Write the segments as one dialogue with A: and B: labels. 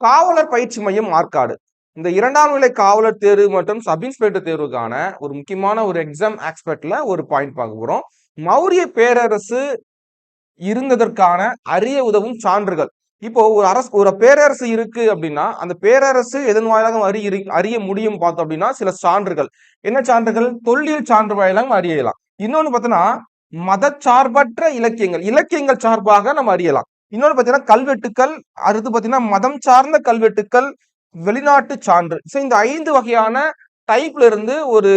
A: காவலர் பயிற்சி மையம் ஆற்காடு இந்த இரண்டாம் நிலை காவலர் தேர்வு மற்றும் சப் இன்ஸ்பெக்டர் தேர்வுக்கான ஒரு முக்கியமான ஒரு எக்ஸாம் ஆக்ஸ்பெக்ட்ல ஒரு பாயிண்ட் பார்க்க போறோம். மௌரிய பேரரசு இருந்ததற்கான அறிய உதவும் சான்றுகள். இப்போ ஒரு அரசு ஒரு பேரரசு இருக்கு அப்படின்னா அந்த பேரரசு எதன் வாயிலாக அறிய அறிய முடியும் பார்த்தோம் அப்படின்னா சில சான்றுகள். என்ன சான்றுகள்? தொல்லியல் சான்று வாயிலாக அறியலாம். இன்னொன்று பார்த்தோன்னா மதச்சார்பற்ற இலக்கியங்கள். இலக்கியங்கள் சார்பாக நம்ம அறியலாம். இன்னொன்று பார்த்தீங்கன்னா கல்வெட்டுக்கள் அடுத்து பார்த்தீங்கன்னா மதம் சார்ந்த கல்வெட்டுக்கள் வெளிநாட்டு சான்று. ஸோ இந்த ஐந்து வகையான டைப்ல இருந்து ஒரு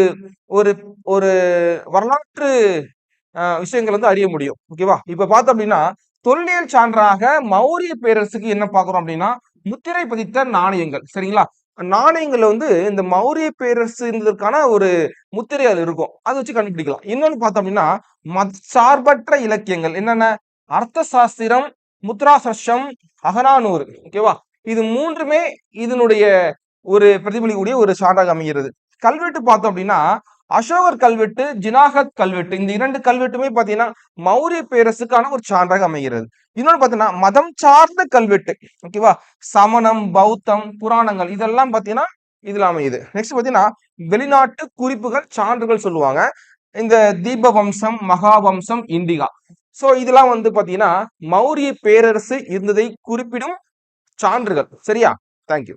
A: ஒரு ஒரு வரலாற்று விஷயங்கள் வந்து அறிய முடியும். ஓகேவா இப்ப பார்த்தோம் அப்படின்னா தொல்லியல் சான்றாக மௌரிய பேரரசுக்கு என்ன பார்க்குறோம் அப்படின்னா முத்திரை பதித்த நாணயங்கள். சரிங்களா? நாணயங்கள்ல வந்து இந்த மௌரிய பேரரசு இருந்ததற்கான ஒரு முத்திரை அது இருக்கும். அதை வச்சு கண்டுபிடிக்கலாம். இன்னொன்னு பார்த்தோம் அப்படின்னா சார்பற்ற இலக்கியங்கள். என்னென்ன? அர்த்த சாஸ்திரம் முத்ராசர்ஷம் அகனானூறு ஓகேவா இது மூன்றுமே இதனுடைய ஒரு பிரதிபலிக்கூடிய ஒரு சான்றாக அமைகிறது. கல்வெட்டு பார்த்தோம் அப்படின்னா அசோகர் கல்வெட்டு ஜினாகத் கல்வெட்டு இந்த இரண்டு கல்வெட்டுமே பாத்தீங்கன்னா மௌரிய பேரரசுக்கான ஒரு சான்றாக அமைகிறது. இன்னொன்று பாத்தீங்கன்னா மதம் சார்ந்த கல்வெட்டு. ஓகேவா சமணம் பௌத்தம் புராணங்கள் இதெல்லாம் பாத்தீங்கன்னா இதுல அமையுது. நெக்ஸ்ட் பாத்தீங்கன்னா வெளிநாட்டு குறிப்புகள் சான்றுகள் சொல்லுவாங்க. இந்த தீப வம்சம் மகாவம்சம் இண்டிகா. சோ இதெல்லாம் வந்து பாத்தீங்கன்னா மௌரிய பேரரசு இருந்ததை குறிப்பிடும் சான்றுகள். சரியா? தேங்க்யூ